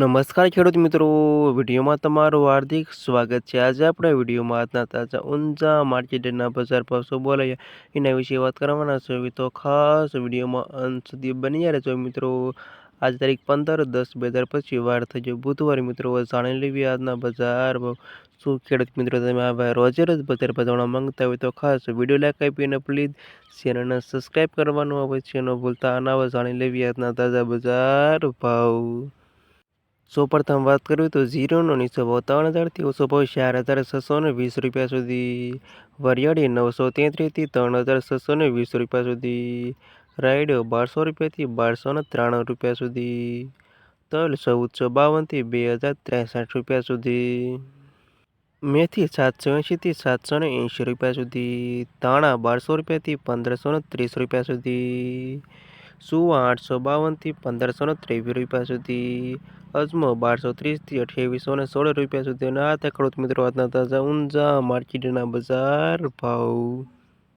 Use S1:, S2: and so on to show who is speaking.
S1: નમસ્કાર ખેડૂત મિત્રો, વિડીયોમાં તમારું હાર્દિક સ્વાગત છે. આજે આપણે વિડીયોમાં આજના તાજા ઊંઝા માર્કેટના બજાર ભાવ શું બોલાય, એના વિશે વાત કરવાના છે. તો ખાસ વિડીયોમાં અંત સુધી બની રહેજો મિત્રો. આજ તારીખ પંદર દસ બે હજાર પછી વાર થઈ ગયો બુધવાર મિત્રો. જાણી લેવી આજના બજાર ભાવ. શું ખેડૂત મિત્રો તમે આ રોજે રોજ બજાર ભાવ માંગતા હોય તો ખાસ વીડિયો લાઈક આપીને પ્લીઝ ચેનલને સબસ્ક્રાઈબ કરવાનું આવે છે ન ભૂલતા. આના જાણી લેવી આજના તાજા બજાર ભાવ. સૌ પ્રથમ વાત કરું તો ઝીરોનો નીચો ત્રણ હજારથી ઓછો ભાવ ચાર હજાર છસો ને વીસ રૂપિયા સુધી. વરિયાળી નવસો તેત્રીસથી ત્રણ હજાર છસો ને વીસ રૂપિયા સુધી. રાયડો બારસો રૂપિયાથી બારસો ને ત્રાણું રૂપિયા સુધી. તલ ચૌદસો બાવનથી બે હજાર ત્રેસઠ રૂપિયા સુધી. મેથી સાતસો એંશીથી સાતસો ને એંશી રૂપિયા સુધી. ધાણા બારસો રૂપિયાથી પંદરસો ને ત્રીસ રૂપિયા સુધી. સુવા આઠસો બાવનથી પંદરસો ને ત્રેવીસ રૂપિયા સુધી? અજમો બારસો ત્રીસથી અઠ્યાવીસો ને સોળ રૂપિયા સુધી. અને આ ખેડૂત મિત્રો, આજના તાજા ઊંઝા માર્કેટના બજાર ભાવ.